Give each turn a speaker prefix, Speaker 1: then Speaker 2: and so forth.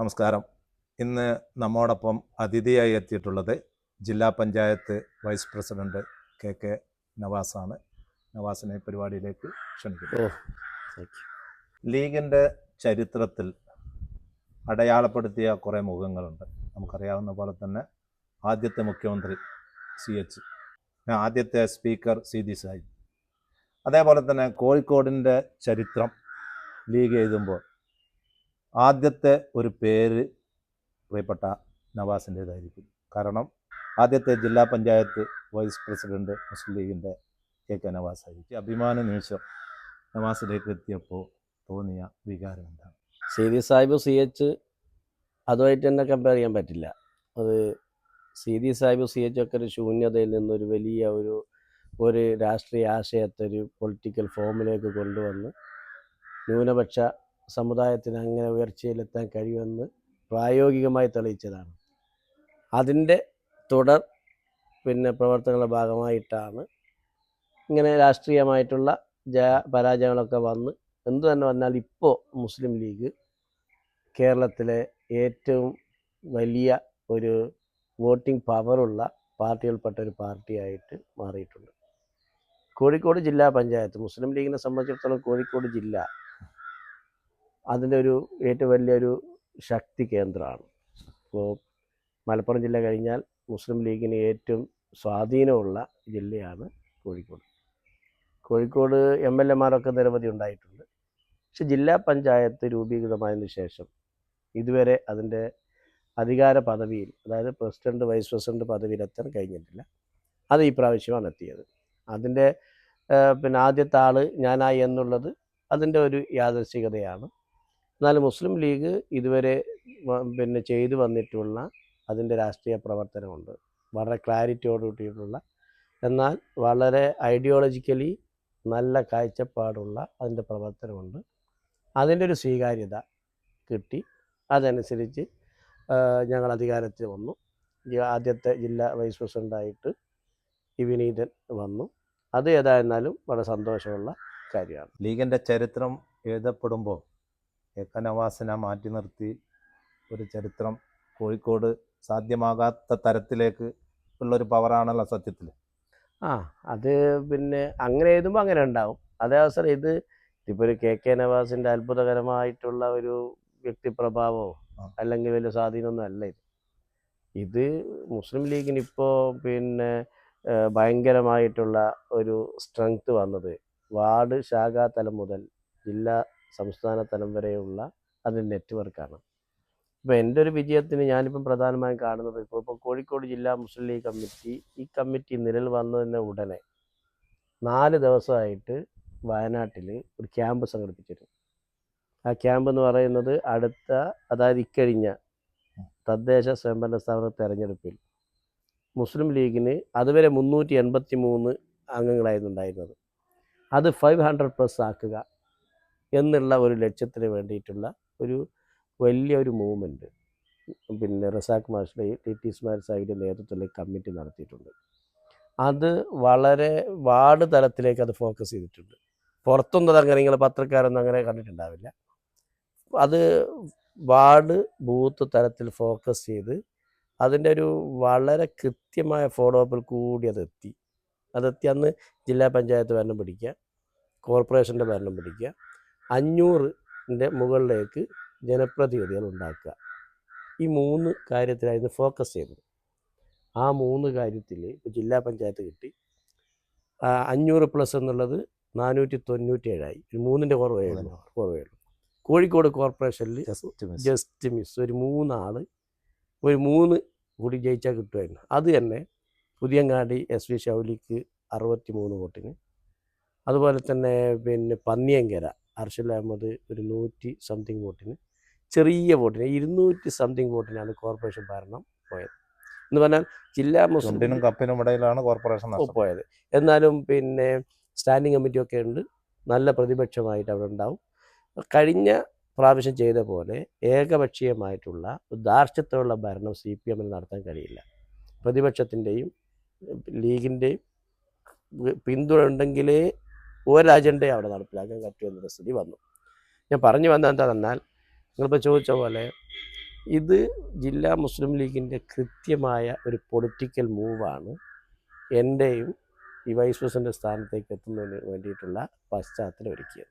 Speaker 1: നമസ്കാരം. ഇന്ന് നമ്മോടൊപ്പം അതിഥിയായി എത്തിയിട്ടുള്ളത് ജില്ലാ panchayat vice president K K നവാസാണ്. നവാസിനെ പരിപാടിയിലേക്ക് ക്ഷണിക്കുന്നു. ലീഗിന്റെ ചരിത്രത്തിൽ അടയാളപ്പെടുത്തിയ കുറേ മുഖങ്ങളുണ്ട്. നമുക്കറിയാവുന്ന പോലെ തന്നെ ആദ്യത്തെ മുഖ്യമന്ത്രി സി എച്ച് ആദ്യത്തെ സ്പീക്കർ സി ദി സായി. അതേപോലെ തന്നെ കോഴിക്കോടിന്റെ ചരിത്രം ലീഗ് എഴുതുമ്പോൾ ആദ്യത്തെ ഒരു പേര് പ്രിയപ്പെട്ട നവാസിന്റേതായിരിക്കും. കാരണം ആദ്യത്തെ ജില്ലാ പഞ്ചായത്ത് വൈസ് പ്രസിഡന്റ് മുസ്ലിം ലീഗിന്റെ കെ കെ നവാസ് ആയിരിക്കും അഭിമാന നിമിഷം നവാസിലേക്ക് എത്തിയപ്പോൾ തോന്നിയ വികാരം എന്താണ്?
Speaker 2: Seethi Sahib C H അതുമായിട്ട് തന്നെ കമ്പയർ ചെയ്യാൻ പറ്റില്ല. അത് Seethi Sahib C H ഒക്കെ ഒരു ശൂന്യതയിൽ നിന്നൊരു വലിയ ഒരു ഒരു രാഷ്ട്രീയ ആശയത്തെ ഒരു പൊളിറ്റിക്കൽ ഫോമിലേക്ക് കൊണ്ടുവന്ന് ന്യൂനപക്ഷ സമുദായത്തിന് അങ്ങനെ ഉയർച്ചയിലെത്താൻ കഴിയുമെന്ന് പ്രായോഗികമായി തെളിയിച്ചതാണ്. അതിന്റെ തുടർ പിന്നെ പ്രവർത്തനങ്ങളുടെ ഭാഗമായിട്ടാണ് ഇങ്ങനെ രാഷ്ട്രീയമായിട്ടുള്ള ജയ പരാജയങ്ങളൊക്കെ വന്ന് എന്തു തന്നെ വന്നാൽ ഇപ്പോൾ മുസ്ലിം ലീഗ് കേരളത്തിലെ ഏറ്റവും വലിയ ഒരു വോട്ടിംഗ് പവറുള്ള പാർട്ടികൾപ്പെട്ട ഒരു പാർട്ടിയായിട്ട് മാറിയിട്ടുണ്ട്. കോഴിക്കോട് ജില്ലാ പഞ്ചായത്ത് മുസ്ലിം ലീഗിനെ സംബന്ധിച്ചിടത്തോളം കോഴിക്കോട് ജില്ല അതിന്റെ ഒരു ഏറ്റവും വലിയൊരു ശക്തി കേന്ദ്രമാണ്. ഇപ്പോൾ മലപ്പുറം ജില്ല കഴിഞ്ഞാൽ മുസ്ലിം ലീഗിന് ഏറ്റവും സ്വാധീനമുള്ള ജില്ലയാണ് കോഴിക്കോട്. കോഴിക്കോട് എം എൽ എമാരൊക്കെ നിരവധി ഉണ്ടായിട്ടുണ്ട്. പക്ഷെ ജില്ലാ പഞ്ചായത്ത് രൂപീകൃതമായതിനു ശേഷം ഇതുവരെ അതിന്റെ അധികാര പദവിയിൽ അതായത് പ്രസിഡന്റ് വൈസ് പ്രസിഡന്റ് പദവിയിലെത്താൻ കഴിഞ്ഞിട്ടില്ല. അത് ഈ പ്രാവശ്യമാണ് എത്തിയത്. അതിന്റെ പിന്നെ ആദ്യത്തെ ആൾ ഞാനായി എന്നുള്ളത് അതിന്റെ ഒരു യാദൃശികതയാണ് എന്നാൽ മുസ്ലിം ലീഗ് ഇതുവരെ പിന്നെ ചെയ്തു വന്നിട്ടുള്ള അതിന്റെ രാഷ്ട്രീയ പ്രവർത്തനമുണ്ട്. വളരെ ക്ലാരിറ്റിയോട് കൂട്ടിയിട്ടുള്ള എന്നാൽ വളരെ ഐഡിയോളജിക്കലി നല്ല കാഴ്ചപ്പാടുള്ള അതിന്റെ പ്രവർത്തനമുണ്ട്. അതിന്റെ ഒരു സ്വീകാര്യത കിട്ടി. അതനുസരിച്ച് ഞങ്ങൾ അധികാരത്തിൽ വന്നു. ആദ്യത്തെ ജില്ലാ വൈസ് പ്രസിഡന്റായിട്ട് ഈ വിനീതൻ വന്നു. അത് ഏതായിരുന്നാലും വളരെ സന്തോഷമുള്ള കാര്യമാണ്.
Speaker 1: ലീഗിന്റെ ചരിത്രം എഴുതപ്പെടുമ്പോൾ കെ മാറ്റി നിർത്തി ഒരു ചരിത്രം കോഴിക്കോട് സാധ്യമാകാത്ത തരത്തിലേക്ക് ഉള്ളൊരു പവറാണല്ലോ സത്യത്തിൽ.
Speaker 2: ആ അത് പിന്നെ അങ്ങനെ എഴുതുമ്പോൾ അങ്ങനെ ഉണ്ടാവും. അതേ അവസരം ഇത് ഇപ്പോൾ ഒരു കെ കെ നവാസിന്റെ അത്ഭുതകരമായിട്ടുള്ള ഒരു വ്യക്തിപ്രഭാവമോ. അല്ലെങ്കിൽ വലിയ സ്വാധീനമൊന്നും അല്ല ഇത്. ഇത് മുസ്ലിം ലീഗിന് ഇപ്പോൾ പിന്നെ ഭയങ്കരമായിട്ടുള്ള ഒരു സ്ട്രെങ്ത് വന്നത്. വാർഡ് ശാഖാതലം മുതൽ ജില്ലാ സംസ്ഥാന തലം വരെയുള്ള അതിന്റെ നെറ്റ്വർക്കാണ്. ഇപ്പോൾ എന്റെ ഒരു വിജയത്തിന് ഞാനിപ്പം പ്രധാനമായും കാണുന്നത് ഇപ്പോൾ ഇപ്പോൾ കോഴിക്കോട് ജില്ലാ മുസ്ലിം ലീഗ് കമ്മിറ്റി ഈ കമ്മിറ്റി നിലവിൽ വന്നതിന് ഉടനെ നാല് ദിവസമായിട്ട് വയനാട്ടിൽ ഒരു ക്യാമ്പ് സംഘടിപ്പിച്ചിരുന്നു. ആ ക്യാമ്പ് എന്ന് പറയുന്നത് അടുത്ത അതായത് ഇക്കഴിഞ്ഞ തദ്ദേശ സ്വയംഭരണ സ്ഥാപന തെരഞ്ഞെടുപ്പിൽ മുസ്ലിം ലീഗിന് അതുവരെ മുന്നൂറ്റി എൺപത്തി മൂന്ന് അംഗങ്ങളായിരുന്നു ഉണ്ടായിരുന്നത്. അത് ഫൈവ് ഹൺഡ്രഡ് പ്ലസ് ആക്കുക എന്നുള്ള ഒരു ലക്ഷ്യത്തിന് വേണ്ടിയിട്ടുള്ള ഒരു വലിയൊരു മൂവ്മെന്റ് പിന്നെ റസാഖ് മാഷിന്റെ ടി ടി ഇസ്മായിൽ സാഹിബിന്റെ നേതൃത്വത്തിൽ കമ്മിറ്റി നടത്തിയിട്ടുണ്ട്. അത് വളരെ വാർഡ് തലത്തിലേക്ക് അത് ഫോക്കസ് ചെയ്തിട്ടുണ്ട്. പുറത്തൊന്നും അങ്ങനെ നിങ്ങൾ പത്രക്കാരൊന്നും അങ്ങനെ കണ്ടിട്ടുണ്ടാവില്ല. അത് വാർഡ് ബൂത്ത് തലത്തിൽ ഫോക്കസ് ചെയ്ത് അതിന്റെ ഒരു വളരെ കൃത്യമായ ഫോളോ അപ്പിൽ കൂടി അതെത്തി അതെത്തി അന്ന് ജില്ലാ പഞ്ചായത്ത് ഭരണം പിടിക്കുക കോർപ്പറേഷന്റെ ഭരണം പിടിക്കുക അഞ്ഞൂറിന്റെ മുകളിലേക്ക് ജനപ്രതിനിധികൾ ഉണ്ടാക്കുക. ഈ മൂന്ന് കാര്യത്തിലായിരുന്നു ഫോക്കസ് ചെയ്തത് ആ മൂന്ന് കാര്യത്തിൽ ഇപ്പോൾ ജില്ലാ പഞ്ചായത്ത് കിട്ടി. അഞ്ഞൂറ് പ്ലസ് എന്നുള്ളത് നാനൂറ്റി തൊണ്ണൂറ്റി ഏഴായി ഒരു മൂന്നിന്റെ കുറവേ ഉള്ളൂ. കുറവേ. ഉള്ളൂ. കോഴിക്കോട് കോർപ്പറേഷനിൽ
Speaker 1: ജസ്റ്റ് മിസ്
Speaker 2: ജസ്റ്റ് മിസ് ഒരു മൂന്നാൾ ഒരു മൂന്ന് കൂടി ജയിച്ചാൽ കിട്ടുമായിരുന്നു അത് തന്നെ പുതിയങ്ങാടി എസ് വി ഷൗലിക്ക് അറുപത്തി മൂന്ന് വോട്ടിന്. അതുപോലെ തന്നെ പിന്നെ പന്നിയങ്കര അർഷൽ അഹമ്മദ് ഒരു നൂറ്റി സംതിങ് വോട്ടിന് ചെറിയ വോട്ടിന് ഇരുന്നൂറ്റി സംതിങ് വോട്ടിനാണ് കോർപ്പറേഷൻ ഭരണം പോയത്. എന്ന് പറഞ്ഞാൽ ജില്ലാ മുസ്ലിം
Speaker 1: കപ്പിനും ഇടയിലാണ് കോർപ്പറേഷൻ
Speaker 2: പോയത്. എന്നാലും പിന്നെ സ്റ്റാൻഡിംഗ് കമ്മിറ്റിയൊക്കെ ഉണ്ട്. നല്ല പ്രതിപക്ഷമായിട്ട് അവിടെ ഉണ്ടാവും. കഴിഞ്ഞ പ്രാവശ്യം ചെയ്ത പോലെ ഏകപക്ഷീയമായിട്ടുള്ള ദാർഷ്ട്യത്തോടുള്ള ഭരണം സി പി എമ്മിന് നടത്താൻ കഴിയില്ല. പ്രതിപക്ഷത്തിന്റെയും ലീഗിന്റെയും പിന്തുണ ഉണ്ടെങ്കിലേ ഒരു അജണ്ടയും അവിടെ നടപ്പിലാക്കാൻ പറ്റുമെന്നൊരു സ്ഥിതി വന്നു. ഞാൻ പറഞ്ഞു വന്നത് എന്താണെന്നാൽ നിങ്ങളിപ്പോൾ ചോദിച്ച പോലെ ഇത് ജില്ലാ മുസ്ലിം ലീഗിന്റെ കൃത്യമായ ഒരു പൊളിറ്റിക്കൽ മൂവാണ്. എന്റെയും ഈ വൈസ് പ്രസിഡന്റ് സ്ഥാനത്തേക്ക് എത്തുന്നതിന് വേണ്ടിയിട്ടുള്ള പശ്ചാത്തലം ഒരുക്കിയത്.